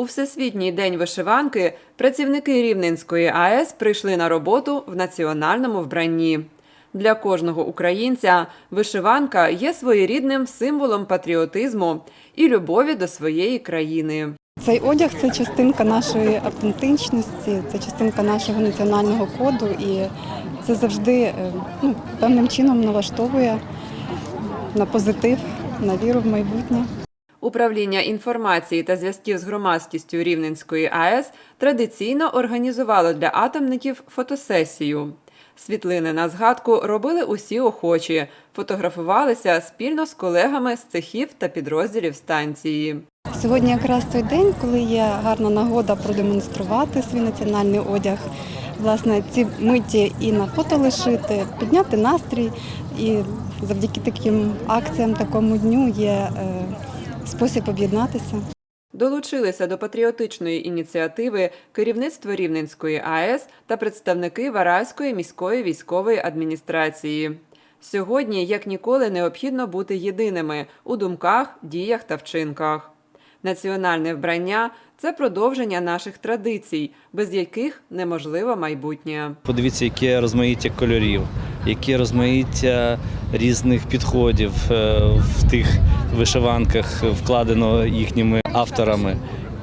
У Всесвітній день вишиванки працівники Рівненської АЕС прийшли на роботу в національному вбранні. Для кожного українця вишиванка є своєрідним символом патріотизму і любові до своєї країни. Цей одяг це частинка нашої автентичності, це частинка нашого національного коду, і це завжди е, ну, певним чином налаштовує на позитив, на віру в майбутнє. Управління інформації та зв'язків з громадськістю Рівненської АЕС традиційно організувало для атомників фотосесію. Світлини на згадку робили усі охочі, фотографувалися спільно з колегами з цехів та підрозділів станції. Сьогодні якраз той день, коли є гарна нагода продемонструвати свій національний одяг. Власне, ці миті і на фото лишити, підняти настрій. І завдяки таким акціям, такому дню є е, спосіб об'єднатися. Долучилися до патріотичної ініціативи керівництво Рівненської АЕС та представники Вараської міської військової адміністрації. Сьогодні, як ніколи, необхідно бути єдиними у думках, діях та вчинках. Національне вбрання це продовження наших традицій, без яких неможливо майбутнє. Подивіться, яке розмаїття кольорів, яке розмаїття різних підходів е, в тих вишиванках вкладено їхніми авторами.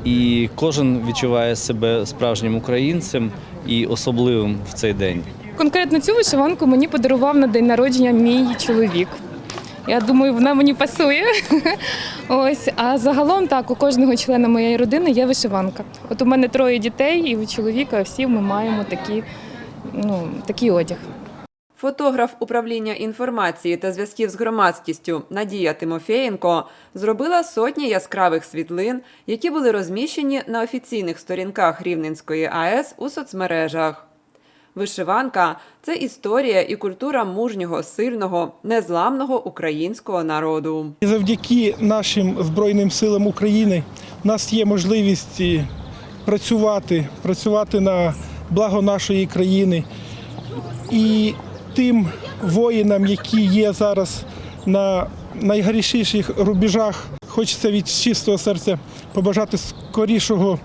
І кожен відчуває себе справжнім українцем і особливим в цей день. Конкретно цю вишиванку мені подарував на день народження мій чоловік. Я думаю, вона мені пасує. Ось, а загалом так, у кожного члена моєї родини є вишиванка. От у мене троє дітей, і у чоловіка всі ми маємо такі, ну, такий одяг. Фотограф управління інформації та зв'язків з громадськістю Надія Тимофєєнко зробила сотні яскравих світлин, які були розміщені на офіційних сторінках Рівненської АЕС у соцмережах. Вишиванка це історія і культура мужнього, сильного, незламного українського народу. Завдяки нашим Збройним силам України в нас є можливість працювати, працювати на благо нашої країни. І тим воїнам, які є зараз на найгарячіших рубежах, хочеться від чистого серця побажати скорішого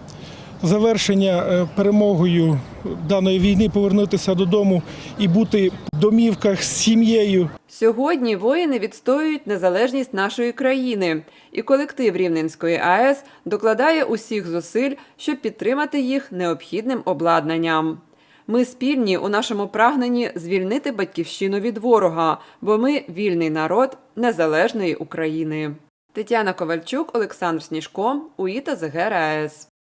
завершення е, перемогою даної війни, повернутися додому і бути в домівках з сім'єю. Сьогодні воїни відстоюють незалежність нашої країни, і колектив Рівненської АЕС докладає усіх зусиль, щоб підтримати їх необхідним обладнанням. Ми спільні у нашому прагненні звільнити батьківщину від ворога, бо ми вільний народ незалежної України. Тетяна Ковальчук, Олександр Сніжко, УІТА ЗГР АЕС.